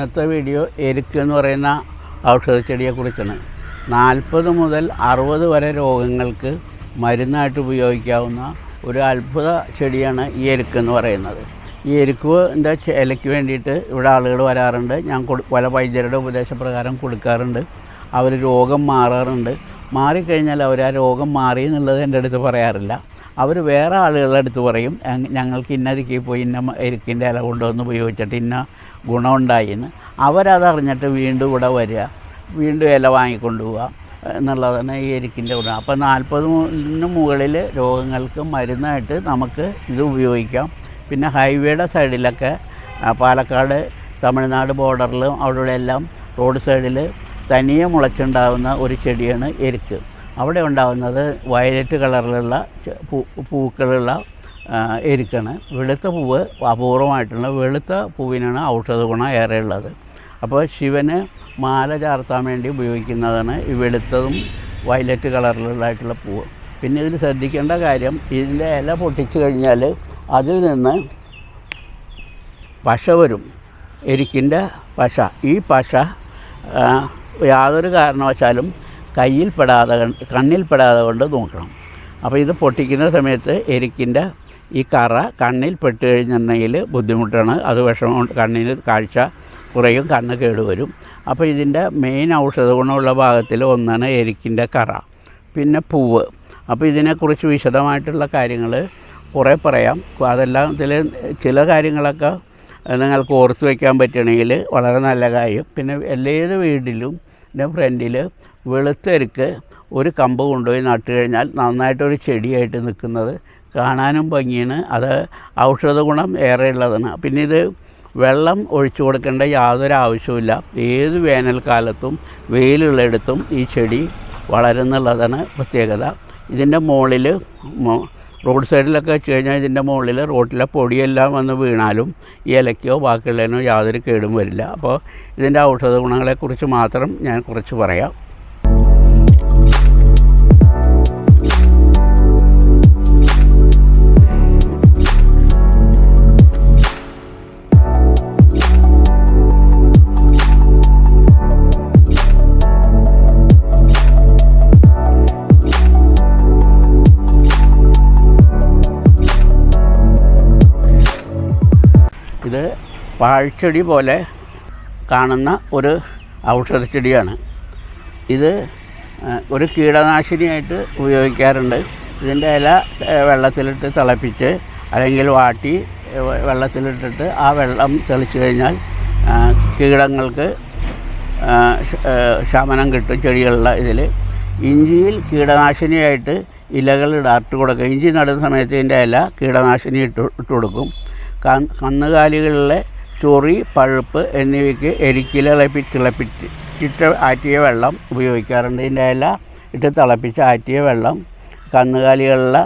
ഇന്നത്തെ വീഡിയോ എരുക്ക് എന്ന് പറയുന്ന ഔഷധച്ചെടിയെക്കുറിച്ചാണ് നാൽപ്പത് മുതൽ അറുപത് വരെ രോഗങ്ങൾക്ക് മരുന്നായിട്ട് ഉപയോഗിക്കാവുന്ന ഒരു അത്ഭുത ചെടിയാണ് ഈ എരുക്ക് എന്ന് പറയുന്നത്. ഈ എരുക്കുവിന്റെ ഇലയ്ക്ക് വേണ്ടിയിട്ട് ഇവിടെ ആളുകൾ വരാറുണ്ട്. ഞാൻ പല വൈദ്യരുടെ ഉപദേശപ്രകാരം കൊടുക്കാറുണ്ട്. അവർ രോഗം മാറാറുണ്ട്. മാറിക്കഴിഞ്ഞാൽ അവർ ആ രോഗം മാറി എന്നുള്ളത് എന്റെ അടുത്ത് പറയാറില്ല. അവർ വേറെ ആളുകളുടെ അടുത്ത് പറയും ഞങ്ങൾക്ക് ഇന്നതിക്ക് പോയി ഇന്ന എരുക്കിന്റെ ഇല കൊണ്ടുവന്ന് ഉപയോഗിച്ചിട്ട് ഇന്ന ഗുണമുണ്ടായി എന്ന്. അവരതറിഞ്ഞിട്ട് വീണ്ടും ഇവിടെ വരിക. വീണ്ടും ഇല വാങ്ങിക്കൊണ്ട് പോവുക എന്നുള്ളതാണ് ഈ എരിക്കിന്റെ ഗുണം. അപ്പോൾ നാൽപ്പതിന് മുകളിൽ രോഗങ്ങൾക്ക് മരുന്നായിട്ട് നമുക്ക് ഇത് ഉപയോഗിക്കാം. പിന്നെ ഹൈവേയുടെ സൈഡിലൊക്കെ പാലക്കാട് തമിഴ്നാട് ബോർഡറിലും അവിടെ എല്ലാം റോഡ് സൈഡിൽ തനിയെ മുളച്ചുണ്ടാകുന്ന ഒരു ചെടിയാണ് എരുക്ക്. അവിടെ ഉണ്ടാകുന്നത് വയലറ്റ് കളറിലുള്ള പൂ പൂക്കളുള്ള എരിക്കാണ്. വെളുത്ത പൂവ് അപൂർവമായിട്ടുള്ള വെളുത്ത പൂവിനാണ് ഔഷധ ഗുണം ഏറെ ഉള്ളത് അപ്പോൾ ശിവന് മാല ചാർത്താൻ വേണ്ടി ഉപയോഗിക്കുന്നതാണ് ഈ വെളുത്തതും വയലറ്റ് കളറിലുള്ളതായിട്ടുള്ള പൂവ് പിന്നെ ഇതിൽ ശ്രദ്ധിക്കേണ്ട കാര്യം ഇതിന്റെ ഇല പൊട്ടിച്ചു കഴിഞ്ഞാൽ അതിൽ നിന്ന് പശ വരും. എരിക്കിന്റെ പശ. ഈ പശ യാതൊരു കാരണവശാലും കയ്യിൽ പെടാതെ കണ്ണിൽ പെടാതെ കൊണ്ട് നോക്കണം അപ്പോൾ ഇത് പൊട്ടിക്കുന്ന സമയത്ത് എരിക്കിന്റെ ഈ കറ കണ്ണിൽ പെട്ട് കഴിഞ്ഞിട്ടുണ്ടെങ്കിൽ ബുദ്ധിമുട്ടാണ്. അത് വിഷമം കണ്ണിന് കാഴ്ച കുറയും കണ്ണ് കേടുവരും അപ്പോൾ ഇതിന്റെ മെയിൻ ഔഷധ ഗുണമുള്ള ഭാഗത്തിൽ ഒന്നാണ് എരിക്കിന്റെ കറ പിന്നെ പൂവ്. അപ്പോൾ ഇതിനെക്കുറിച്ച് വിശദമായിട്ടുള്ള കാര്യങ്ങൾ കുറേ പറയാം. അതെല്ലാം ഇതിൽ ചില കാര്യങ്ങളൊക്കെ നിങ്ങൾക്ക് ഓർത്ത് വയ്ക്കാൻ പറ്റണമെങ്കിൽ വളരെ നല്ല കാര്യം. പിന്നെ ഏത് വീട്ടിലും എന്റെ ഫ്രണ്ടിൽ വെളുത്തരിക്ക് ഒരു കമ്പ് കൊണ്ടുപോയി നട്ട് കഴിഞ്ഞാൽ നന്നായിട്ടൊരു ചെടിയായിട്ട് നിൽക്കുന്നത് കാണാനും ഭംഗിയാണ്. അത് ഔഷധ ഗുണം ഏറെ ഉള്ളതാണ് പിന്നെ ഇത് വെള്ളം ഒഴിച്ചു കൊടുക്കേണ്ട യാതൊരു ആവശ്യവുമില്ല. ഏത് വേനൽക്കാലത്തും വെയിലുള്ളിടത്തും ഈ ചെടി വളരുന്നുള്ളതാണ് പ്രത്യേകത. ഇതിന്റെ മുകളിൽ റോഡ് സൈഡിലൊക്കെ വെച്ച് കഴിഞ്ഞാൽ ഇതിന്റെ മുകളിൽ റോട്ടിലെ പൊടിയെല്ലാം വന്ന് വീണാലും ഈ ഇലയ്ക്കോ ബാക്കിയുള്ളതിനോ യാതൊരു കേടും വരില്ല. അപ്പോൾ ഇതിന്റെ ഔഷധ ഗുണങ്ങളെക്കുറിച്ച് മാത്രം ഞാൻ കുറച്ച് പറയാം. ഇത് പാഴ്ച്ചെടി പോലെ കാണുന്ന ഒരു ഔഷധച്ചെടിയാണ് ഇത് ഒരു കീടനാശിനിയായിട്ട് ഉപയോഗിക്കാറുണ്ട്. ഇതിന്റെ ഇല വെള്ളത്തിലിട്ട് തിളപ്പിച്ച് അല്ലെങ്കിൽ വാട്ടി വെള്ളത്തിലിട്ടിട്ട് ആ വെള്ളം തെളിച്ചു കഴിഞ്ഞാൽ കീടങ്ങൾക്ക് ശമനം കിട്ടും ചെടികളുടെ ഇതിൽ. ഇഞ്ചിയിൽ കീടനാശിനിയായിട്ട് ഇലകൾ ഇടാട്ട് കൊടുക്കുക ഇഞ്ചി നടുന്ന സമയത്ത് ഇതിന്റെ ഇല കീടനാശിനി ഇട്ട് ഇട്ട് കൊടുക്കും. കന്നുകാലികളിലെ ചൊറി പഴുപ്പ് എന്നിവയ്ക്ക് എരിക്കിലിളപ്പി തിളപ്പിച്ചിട്ട് ആറ്റിയ വെള്ളം ഉപയോഗിക്കാറുണ്ട്. ഇതിന്റെ ഇല ഇട്ട് തിളപ്പിച്ച് ആറ്റിയ വെള്ളം കന്നുകാലികളിലെ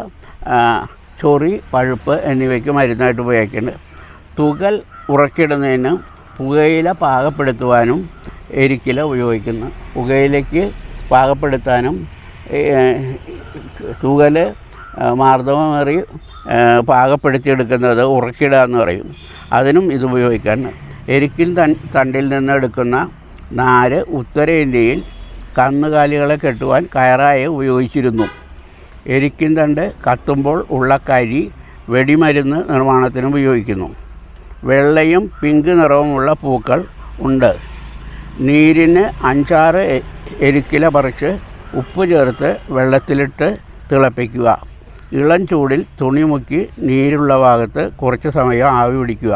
ചൊറി പഴുപ്പ് എന്നിവയ്ക്ക് മരുന്നായിട്ട് ഉപയോഗിക്കുന്നുണ്ട്. തുകൽ ഉറക്കിടുന്നതിന് പുകയില പാകപ്പെടുത്തുവാനും എരിക്കില ഉപയോഗിക്കുന്നു. പുകയിലയ്ക്ക് പാകപ്പെടുത്താനും തുകൽ മാർദ്ദവമേറി പാകപ്പെടുത്തിയെടുക്കുന്നത് ഉറക്കിടുക എന്ന് പറയും. അതിനും ഇത് ഉപയോഗിക്കാൻ. എരിക്കിൻ തൻ തണ്ടിൽ നിന്ന് എടുക്കുന്ന നാര് ഉത്തരേന്ത്യയിൽ കന്നുകാലികളെ കെട്ടുവാൻ കയറായി ഉപയോഗിച്ചിരുന്നു. എരിക്കിൻ തണ്ട് കത്തുമ്പോൾ ഉള്ള കരി വെടിമരുന്ന് നിർമ്മാണത്തിന് ഉപയോഗിക്കുന്നു. വെള്ളയും പിങ്ക് നിറവുമുള്ള പൂക്കൾ ഉണ്ട്. നീരിന് അഞ്ചാറ് എരിക്കില പറിച്ച് ഉപ്പ് ചേർത്ത് വെള്ളത്തിലിട്ട് തിളപ്പിക്കുക. ഇളം ചൂടിൽ തുണി മുക്കി നീരുള്ള ഭാഗത്ത് കുറച്ച് സമയം ആവി പിടിക്കുക.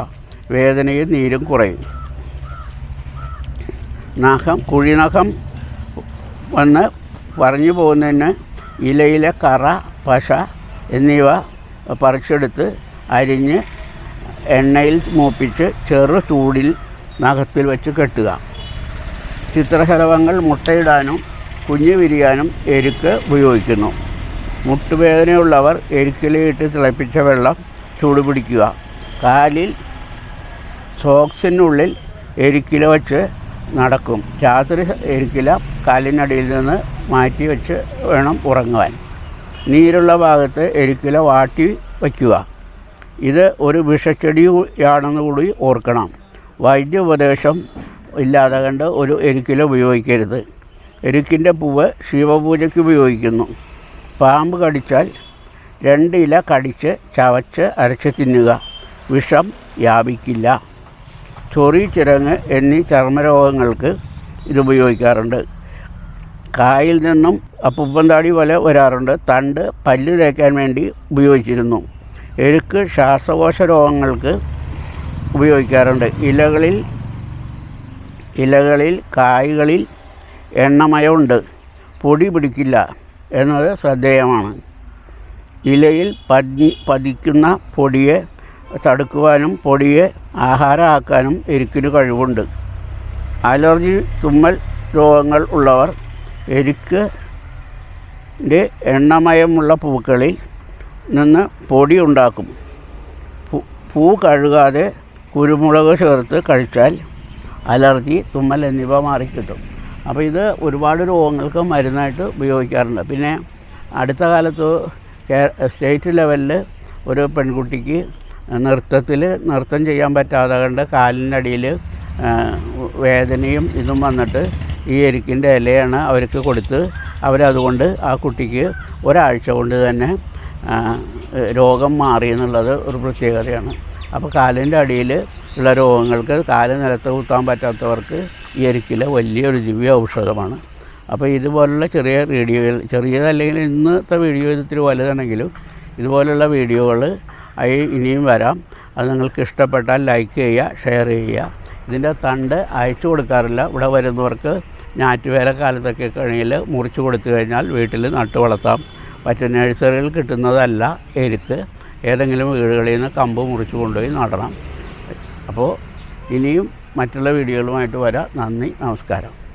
വേദനയും നീരും കുറയും. നഖം കുഴിനഖം വന്ന് പറഞ്ഞു പോകുന്നതിന് ഇലയിലെ കറ പശ എന്നിവ പറിച്ചെടുത്ത് അരിഞ്ഞ് എണ്ണയിൽ മൂപ്പിച്ച് ചെറു ചൂടിൽ നഖത്തിൽ വെച്ച് കെട്ടുക. ചിത്രശലഭങ്ങൾ മുട്ടയിടാനും കുഞ്ഞു വിരിയാനും എരുക്ക് ഉപയോഗിക്കുന്നു. മുട്ടുവേദനയുള്ളവർ എരിക്കിലയിട്ട് തിളപ്പിച്ച വെള്ളം ചൂടുപിടിക്കുക കാലിൽ സോക്സിനുള്ളിൽ എരിക്കില വച്ച് നടക്കും. രാത്രി എരിക്കില കാലിനടിയിൽ നിന്ന് മാറ്റി വെച്ച് വേണം ഉറങ്ങുവാൻ. നീരുള്ള ഭാഗത്ത് എരിക്കില വാട്ടി വയ്ക്കുക. ഇത് ഒരു വിഷച്ചെടിയാണെന്ന് കൂടി ഓർക്കണം. വൈദ്യ ഉപദേശം ഇല്ലാതെ കണ്ട് ഒരു എരിക്കില ഉപയോഗിക്കരുത്. എരിക്കിന്റെ പൂവ് ശിവപൂജയ്ക്ക് ഉപയോഗിക്കുന്നു. പാമ്പ് കടിച്ചാൽ രണ്ട് ഇല കടിച്ച് ചവച്ച് അരച്ച് തിന്നുക. വിഷം വ്യാപിക്കില്ല. ചൊറി ചിരങ്ങ് എന്നീ ചർമ്മരോഗങ്ങൾക്ക് ഇത് ഉപയോഗിക്കാറുണ്ട്. കായിൽ നിന്നും അപ്പുപ്പന്താടി പോലെ വരാറുണ്ട്. തണ്ട് പല്ല് തേക്കാൻ വേണ്ടി ഉപയോഗിച്ചിരുന്നു. എരുക്ക് ശ്വാസകോശ രോഗങ്ങൾക്ക് ഉപയോഗിക്കാറുണ്ട്. ഇലകളിൽ ഇലകളിൽ കായ്കളിൽ എണ്ണമയമുണ്ട്. പൊടി പിടിക്കില്ല. എന്നത് ശ്രദ്ധേയമാണ്. ഇലയിൽ പതി പതിക്കുന്ന പൊടിയെ തടുക്കുവാനും പൊടിയെ ആഹാരമാക്കാനും എരുക്കിന് കഴിവുണ്ട്. അലർജി തുമ്മൽ രോഗങ്ങൾ ഉള്ളവർ എരിക്കിന്റെ എണ്ണമയമുള്ള പൂക്കളിൽ നിന്ന് പൊടി ഉണ്ടാക്കും. പൂ- കഴുകാതെ കുരുമുളക് ചേർത്ത് കഴിച്ചാൽ അലർജി തുമ്മൽ എന്നിവ മാറിക്കിട്ടും. അപ്പോൾ ഇത് ഒരുപാട് രോഗങ്ങൾക്ക് മരുന്നായിട്ട് ഉപയോഗിക്കാറുണ്ട്. പിന്നെ അടുത്ത കാലത്ത് സ്റ്റേറ്റ് ലെവലിൽ ഒരു പെൺകുട്ടിക്ക് നൃത്തത്തിൽ നൃത്തം ചെയ്യാൻ പറ്റാതെ കണ്ട് കാലിന്റെ അടിയിൽ വേദനയും ഇതും വന്നിട്ട് ഈ എരിക്കിന്റെ ഇലയാണ് അവർക്ക് കൊടുത്ത് അവരതുകൊണ്ട് ആ കുട്ടിക്ക് ഒരാഴ്ച കൊണ്ട് തന്നെ രോഗം മാറി എന്നുള്ളത് ഒരു പ്രത്യേകതയാണ്. അപ്പോൾ കാലിന്റെ അടിയിൽ ഉള്ള രോഗങ്ങൾക്ക് കാൽ നിലത്ത് കുത്താൻ പറ്റാത്തവർക്ക് ഈ എരിക്കില വലിയൊരു ദിവ്യ ഔഷധമാണ്. അപ്പോൾ ഇതുപോലുള്ള ചെറിയ വീഡിയോകൾ ചെറിയതല്ലെങ്കിൽ ഇന്നത്തെ വീഡിയോ ഇത്തിരി വലുതാണെങ്കിലും ഇതുപോലുള്ള വീഡിയോകൾ ആയി ഇനിയും വരാം. അത് നിങ്ങൾക്ക് ഇഷ്ടപ്പെട്ടാൽ ലൈക്ക് ചെയ്യുക ഷെയർ ചെയ്യുക. ഇതിന്റെ തണ്ട് അയച്ചു കൊടുക്കാറില്ല. ഇവിടെ വരുന്നവർക്ക് ഞാറ്റുവേല കാലത്തൊക്കെ കഴിഞ്ഞാൽ മുറിച്ച് കൊടുത്തു കഴിഞ്ഞാൽ വീട്ടിൽ നട്ടു വളർത്താം. മറ്റ് നഴ്സറികളിൽ കിട്ടുന്നതല്ല എരുക്ക്. ഏതെങ്കിലും വീടുകളിൽ നിന്ന് കമ്പ് മുറിച്ച് കൊണ്ടുപോയി നടണം. അപ്പോൾ ഇനിയും മറ്റുള്ള വീഡിയോകളുമായിട്ട് വരാം. നന്ദി നമസ്കാരം.